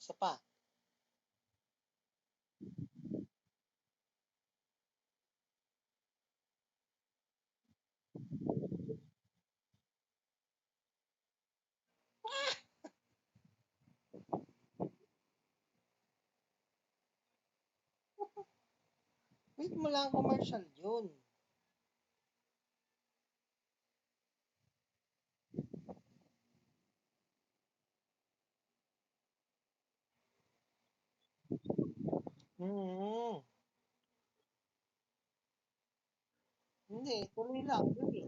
Isa pa. Wait mo lang, commercial yun. Hindi, tuloy lang. Tuloy.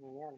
Ayan.